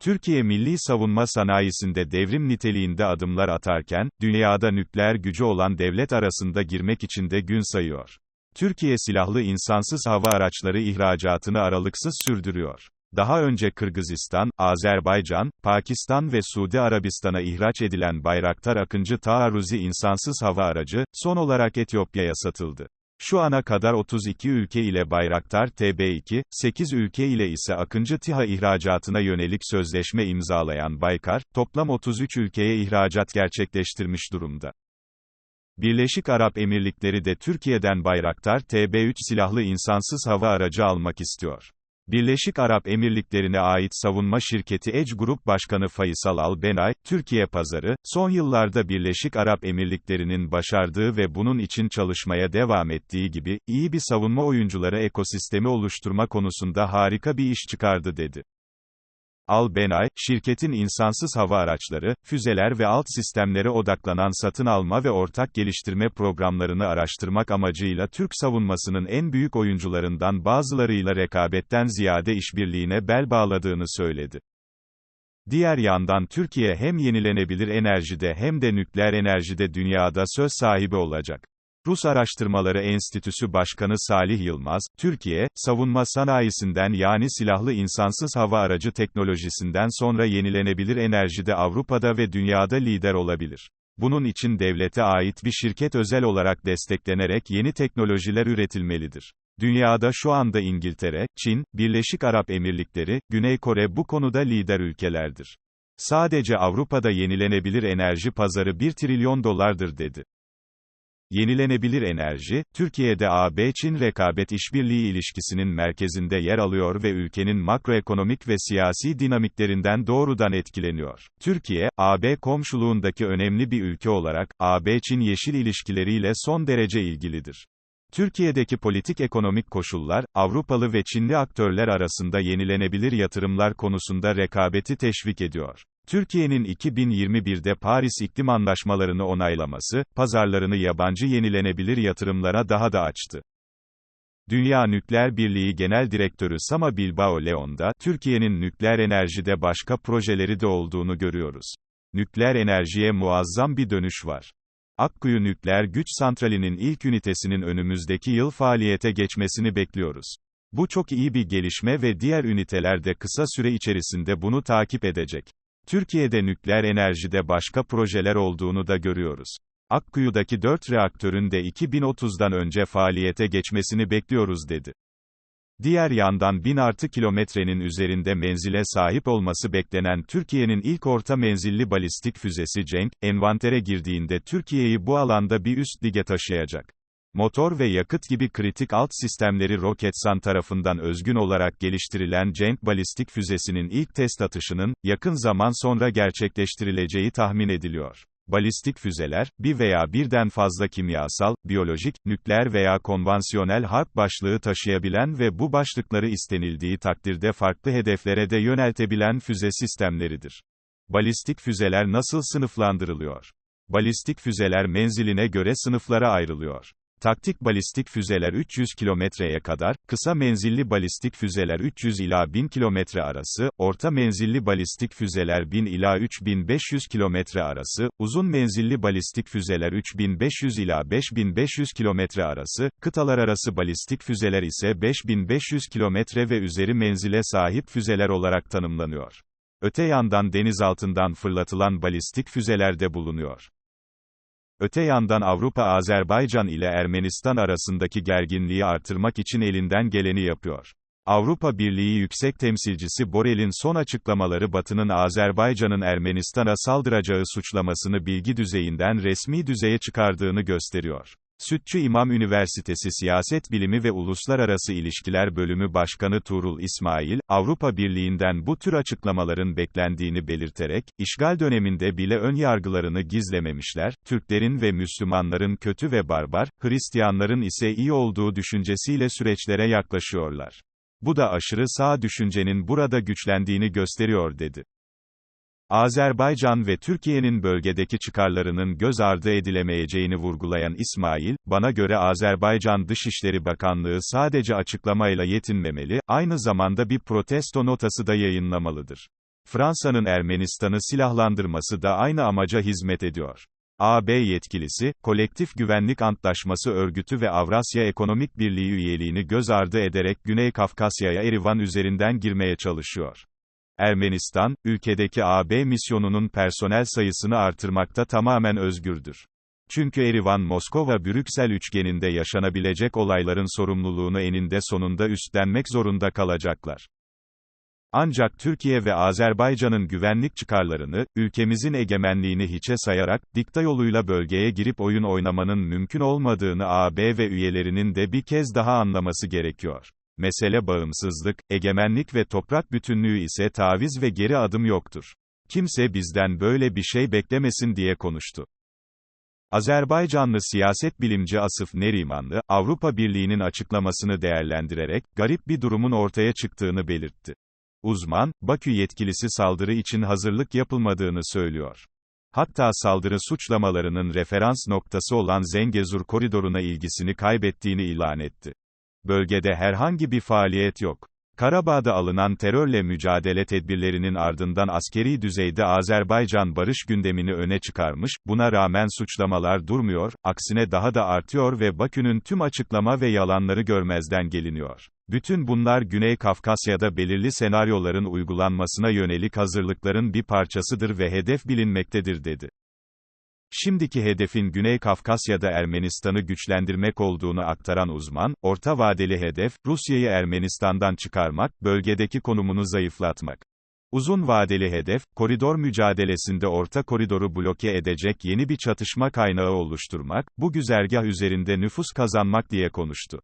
Türkiye milli savunma sanayisinde devrim niteliğinde adımlar atarken, dünyada nükleer gücü olan devlet arasında girmek için de gün sayıyor. Türkiye silahlı insansız hava araçları ihracatını aralıksız sürdürüyor. Daha önce Kırgızistan, Azerbaycan, Pakistan ve Suudi Arabistan'a ihraç edilen Bayraktar Akıncı taarruzi insansız hava aracı, son olarak Etiyopya'ya satıldı. Şu ana kadar 32 ülke ile Bayraktar TB2, 8 ülke ile ise Akıncı TİHA ihracatına yönelik sözleşme imzalayan Baykar, toplam 33 ülkeye ihracat gerçekleştirmiş durumda. Birleşik Arap Emirlikleri de Türkiye'den Bayraktar TB3 silahlı insansız hava aracı almak istiyor. Birleşik Arap Emirlikleri'ne ait savunma şirketi Edge Group Başkanı Faysal Al-Benay, Türkiye pazarı, son yıllarda Birleşik Arap Emirlikleri'nin başardığı ve bunun için çalışmaya devam ettiği gibi, iyi bir savunma oyuncuları ekosistemi oluşturma konusunda harika bir iş çıkardı dedi. Al-Benay, şirketin insansız hava araçları, füzeler ve alt sistemlere odaklanan satın alma ve ortak geliştirme programlarını araştırmak amacıyla Türk savunmasının en büyük oyuncularından bazılarıyla rekabetten ziyade işbirliğine bel bağladığını söyledi. Diğer yandan Türkiye hem yenilenebilir enerjide hem de nükleer enerjide dünyada söz sahibi olacak. Rus Araştırmaları Enstitüsü Başkanı Salih Yılmaz, Türkiye, savunma sanayisinden yani silahlı insansız hava aracı teknolojisinden sonra yenilenebilir enerjide Avrupa'da ve dünyada lider olabilir. Bunun için devlete ait bir şirket özel olarak desteklenerek yeni teknolojiler üretilmelidir. Dünyada şu anda İngiltere, Çin, Birleşik Arap Emirlikleri, Güney Kore bu konuda lider ülkelerdir. Sadece Avrupa'da yenilenebilir enerji pazarı 1 trilyon dolardır dedi. Yenilenebilir enerji, Türkiye'de AB-Çin rekabet işbirliği ilişkisinin merkezinde yer alıyor ve ülkenin makroekonomik ve siyasi dinamiklerinden doğrudan etkileniyor. Türkiye, AB komşuluğundaki önemli bir ülke olarak, AB-Çin yeşil ilişkileriyle son derece ilgilidir. Türkiye'deki politik ekonomik koşullar, Avrupalı ve Çinli aktörler arasında yenilenebilir yatırımlar konusunda rekabeti teşvik ediyor. Türkiye'nin 2021'de Paris İklim Anlaşmalarını onaylaması, pazarlarını yabancı yenilenebilir yatırımlara daha da açtı. Dünya Nükleer Birliği Genel Direktörü Sama Bilbao Leon'da, Türkiye'nin nükleer enerjide başka projeleri de olduğunu görüyoruz. Nükleer enerjiye muazzam bir dönüş var. Akkuyu Nükleer Güç Santrali'nin ilk ünitesinin önümüzdeki yıl faaliyete geçmesini bekliyoruz. Bu çok iyi bir gelişme ve diğer üniteler de kısa süre içerisinde bunu takip edecek. Türkiye'de nükleer enerjide başka projeler olduğunu da görüyoruz. Akkuyu'daki 4 reaktörün de 2030'dan önce faaliyete geçmesini bekliyoruz dedi. Diğer yandan 1000 artı kilometrenin üzerinde menzile sahip olması beklenen Türkiye'nin ilk orta menzilli balistik füzesi Cenk, envantere girdiğinde Türkiye'yi bu alanda bir üst lige taşıyacak. Motor ve yakıt gibi kritik alt sistemleri Roketsan tarafından özgün olarak geliştirilen Cenk balistik füzesinin ilk test atışının, yakın zaman sonra gerçekleştirileceği tahmin ediliyor. Balistik füzeler, bir veya birden fazla kimyasal, biyolojik, nükleer veya konvansiyonel harp başlığı taşıyabilen ve bu başlıkları istenildiği takdirde farklı hedeflere de yöneltebilen füze sistemleridir. Balistik füzeler nasıl sınıflandırılıyor? Balistik füzeler menziline göre sınıflara ayrılıyor. Taktik balistik füzeler 300 kilometreye kadar, kısa menzilli balistik füzeler 300 ila 1000 kilometre arası, orta menzilli balistik füzeler 1000 ila 3500 kilometre arası, uzun menzilli balistik füzeler 3500 ila 5500 kilometre arası, kıtalar arası balistik füzeler ise 5500 kilometre ve üzeri menzile sahip füzeler olarak tanımlanıyor. Öte yandan denizaltından fırlatılan balistik füzeler de bulunuyor. Öte yandan Avrupa Azerbaycan ile Ermenistan arasındaki gerginliği artırmak için elinden geleni yapıyor. Avrupa Birliği Yüksek Temsilcisi Borrell'in son açıklamaları Batı'nın Azerbaycan'ın Ermenistan'a saldıracağı suçlamasını bilgi düzeyinden resmi düzeye çıkardığını gösteriyor. Sütçü İmam Üniversitesi Siyaset Bilimi ve Uluslararası İlişkiler Bölümü Başkanı Tuğrul İsmail, Avrupa Birliği'nden bu tür açıklamaların beklendiğini belirterek, işgal döneminde bile ön yargılarını gizlememişler, Türklerin ve Müslümanların kötü ve barbar, Hristiyanların ise iyi olduğu düşüncesiyle süreçlere yaklaşıyorlar. Bu da aşırı sağ düşüncenin burada güçlendiğini gösteriyor dedi. Azerbaycan ve Türkiye'nin bölgedeki çıkarlarının göz ardı edilemeyeceğini vurgulayan İsmail, bana göre Azerbaycan Dışişleri Bakanlığı sadece açıklamayla yetinmemeli, aynı zamanda bir protesto notası da yayınlamalıdır. Fransa'nın Ermenistan'ı silahlandırması da aynı amaca hizmet ediyor. AB yetkilisi, Kolektif Güvenlik Antlaşması Örgütü ve Avrasya Ekonomik Birliği üyeliğini göz ardı ederek Güney Kafkasya'ya Erivan üzerinden girmeye çalışıyor. Ermenistan, ülkedeki AB misyonunun personel sayısını artırmakta tamamen özgürdür. Çünkü Erivan Moskova-Brüksel üçgeninde yaşanabilecek olayların sorumluluğunu eninde sonunda üstlenmek zorunda kalacaklar. Ancak Türkiye ve Azerbaycan'ın güvenlik çıkarlarını, ülkemizin egemenliğini hiçe sayarak, dikta yoluyla bölgeye girip oyun oynamanın mümkün olmadığını AB ve üyelerinin de bir kez daha anlaması gerekiyor. Mesele bağımsızlık, egemenlik ve toprak bütünlüğü ise taviz ve geri adım yoktur. Kimse bizden böyle bir şey beklemesin diye konuştu. Azerbaycanlı siyaset bilimci Asıf Nerimanlı, Avrupa Birliği'nin açıklamasını değerlendirerek, garip bir durumun ortaya çıktığını belirtti. Uzman, Bakü yetkilisi saldırı için hazırlık yapılmadığını söylüyor. Hatta saldırı suçlamalarının referans noktası olan Zengezur koridoruna ilgisini kaybettiğini ilan etti. Bölgede herhangi bir faaliyet yok. Karabağ'da alınan terörle mücadele tedbirlerinin ardından askeri düzeyde Azerbaycan barış gündemini öne çıkarmış, buna rağmen suçlamalar durmuyor, aksine daha da artıyor ve Bakü'nün tüm açıklama ve yalanları görmezden geliniyor. Bütün bunlar Güney Kafkasya'da belirli senaryoların uygulanmasına yönelik hazırlıkların bir parçasıdır ve hedef bilinmektedir dedi. Şimdiki hedefin Güney Kafkasya'da Ermenistan'ı güçlendirmek olduğunu aktaran uzman, orta vadeli hedef, Rusya'yı Ermenistan'dan çıkarmak, bölgedeki konumunu zayıflatmak. Uzun vadeli hedef, koridor mücadelesinde orta koridoru bloke edecek yeni bir çatışma kaynağı oluşturmak, bu güzergah üzerinde nüfus kazanmak diye konuştu.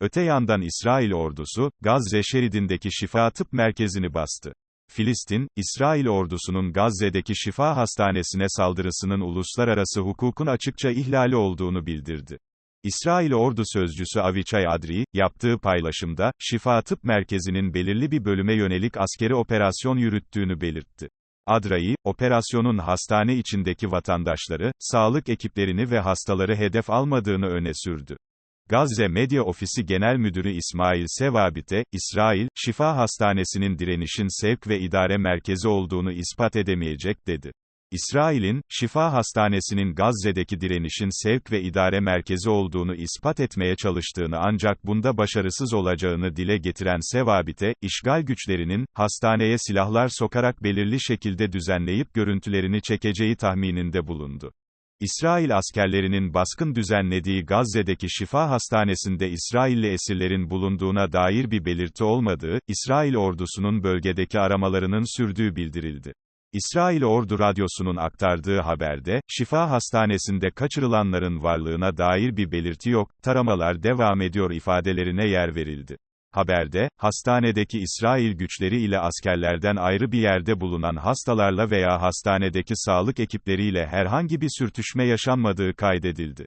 Öte yandan İsrail ordusu, Gazze şeridindeki şifa tıp merkezini bastı. Filistin, İsrail ordusunun Gazze'deki şifa hastanesine saldırısının uluslararası hukukun açıkça ihlali olduğunu bildirdi. İsrail ordu sözcüsü Avichai Adri, yaptığı paylaşımda, şifa tıp merkezinin belirli bir bölüme yönelik askeri operasyon yürüttüğünü belirtti. Adrai, operasyonun hastane içindeki vatandaşları, sağlık ekiplerini ve hastaları hedef almadığını öne sürdü. Gazze Medya Ofisi Genel Müdürü İsmail Sevabit'e, İsrail, Şifa Hastanesi'nin direnişin sevk ve idare merkezi olduğunu ispat edemeyecek dedi. İsrail'in, Şifa Hastanesi'nin Gazze'deki direnişin sevk ve idare merkezi olduğunu ispat etmeye çalıştığını ancak bunda başarısız olacağını dile getiren Sevabit'e, işgal güçlerinin, hastaneye silahlar sokarak belirli şekilde düzenleyip görüntülerini çekeceği tahmininde bulundu. İsrail askerlerinin baskın düzenlediği Gazze'deki şifa hastanesinde İsrailli esirlerin bulunduğuna dair bir belirti olmadığı, İsrail ordusunun bölgedeki aramalarının sürdüğü bildirildi. İsrail Ordu Radyosu'nun aktardığı haberde, şifa hastanesinde kaçırılanların varlığına dair bir belirti yok, taramalar devam ediyor ifadelerine yer verildi. Haberde, hastanedeki İsrail güçleri ile askerlerden ayrı bir yerde bulunan hastalarla veya hastanedeki sağlık ekipleriyle herhangi bir sürtüşme yaşanmadığı kaydedildi.